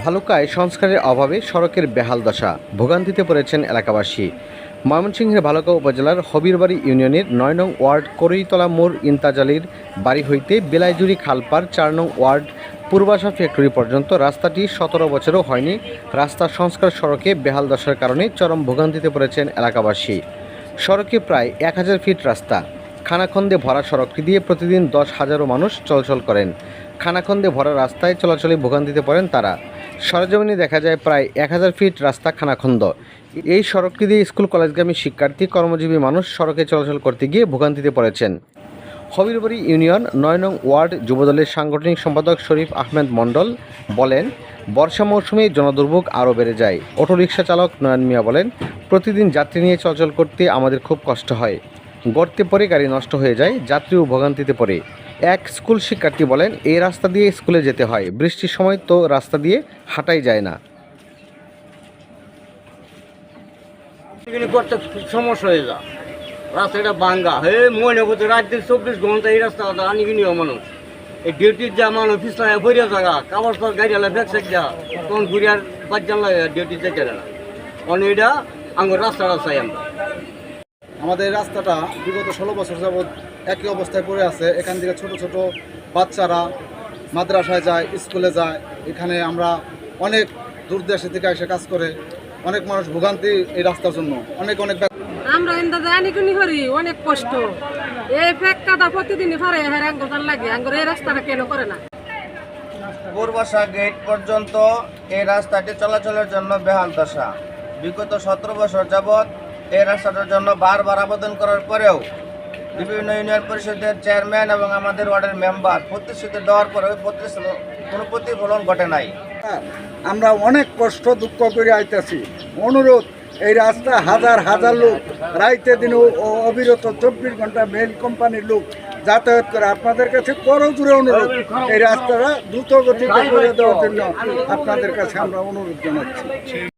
ভালুকায় সংস্কারের অভাবে সড়কের বেহাল দশা, ভোগান্তিতে পড়েছেন এলাকাবাসী। ময়মনসিংহের ভালুকা উপজেলার হবিরবাড়ি ইউনিয়নের নয় নং ওয়ার্ড করইতলা মোড় ইন্তাজালির বাড়ি হইতে বেলাইজুরি খালপার চার নং ওয়ার্ড পূর্বাশা ফ্যাক্টরি পর্যন্ত রাস্তাটি সতেরো বছরও হয়নি। রাস্তা সংস্কার সড়কে বেহাল দশার কারণে চরম ভোগান্তিতে পড়েছেন এলাকাবাসী। সড়কে প্রায় এক হাজার ফিট রাস্তা। খানাখন্দে ভরা সড়কটি দিয়ে প্রতিদিন দশ হাজারো মানুষ চলাচল করেন। খানাখন্দে ভরা রাস্তায় চলাচলে ভোগান্তিতে পড়েন তারা। সরজমিনে দেখা যায় প্রায় এক হাজার ফিট রাস্তা খানাখন্দ এই সড়কটি দিয়ে স্কুল কলেজগামী শিক্ষার্থী, কর্মজীবী মানুষ সড়কে চলাচল করতে গিয়ে ভোগান্তিতে পড়েছেন। হবিরবাড়ি ইউনিয়ন নয় নং ওয়ার্ড যুবদলের সাংগঠনিক সম্পাদক শরীফ আহমেদ মণ্ডল বলেন, বর্ষা মৌসুমে জনদুর্ভোগ আরও বেড়ে যায়। অটোরিকশা চালক নয়ন মিয়া বলেন, প্রতিদিন যাত্রী নিয়ে চলাচল করতে আমাদের খুব কষ্ট হয়। গর্তে পরে গাড়ি নষ্ট হয়ে যায়, যাত্রীও ভোগান্তিতে পড়ে। এক স্কুল শিক্ষার্থী বলেন এই রাস্তা দিয়ে স্কুলে যেতে হয়। বৃষ্টির সময় তো রাস্তা দিয়ে হাঁটাই যায় না। রাস্তাটা বাঙ্গা হে, মনে করতে রাত দিন চব্বিশ ঘণ্টা এই রাস্তা আনি কিনি মানুষ। এই ডিউটির যা মানুষ পিছনে ভরিয়া জায়গা কাবার পর গাড়ি আলা ব্যাগ সাইড যা তখন ঘুরিয়ার বাদ জানলা ডিউটি যেতে না। অনেক এটা আঙ্গুর রাস্তাটা চাই আমরা। আমাদের রাস্তাটা বিগত ষোলো বছর যাবৎ একই অবস্থায় পড়ে আছে। এখান থেকে ছোট ছোট বাচ্চারা মাদ্রাসায় যায় স্কুলে যায়। এখানে আমরা অনেক দূর দেশে থেকে এসে কাজ করে অনেক মানুষ ভোগান্তি এই রাস্তার জন্য। অনেক অনেক আমরা এন্দা জানি কুনি করি অনেক কষ্ট। এই ফেক কাদা প্রতিদিনই পারে হ্যাঁ আঙ্গুর লাগে। আঙ্গুর এই রাস্তাটা কেন করে না? পূর্বাশা গেট পর্যন্ত এই রাস্তাটি চলাচলের জন্য বেহাল দশা। বিগত সতেরো বছর যাবৎ এই রাস্তাটার জন্য বারবার আবেদন করার পরেও বিভিন্ন ইউনিয়ন পরিষদের চেয়ারম্যান এবং আমাদের ওয়ার্ডের মেম্বার প্রতিশ্রুতি দেওয়ার পরেও কোনো প্রতিফলন ঘটে নাই। আমরা অনেক কষ্ট, দুঃখ করে আইতেছি। অনুরোধ, এই রাস্তা হাজার হাজার লোক, রাইতে দিনে অবিরত চব্বিশ ঘণ্টা মেল কোম্পানির লোক যাতায়াত করে। আপনাদের কাছে বড় দূরে অনুরোধ, এই রাস্তাটা দ্রুত গতিতে করে দেওয়ার জন্য আপনাদের কাছে আমরা অনুরোধ জানাচ্ছি।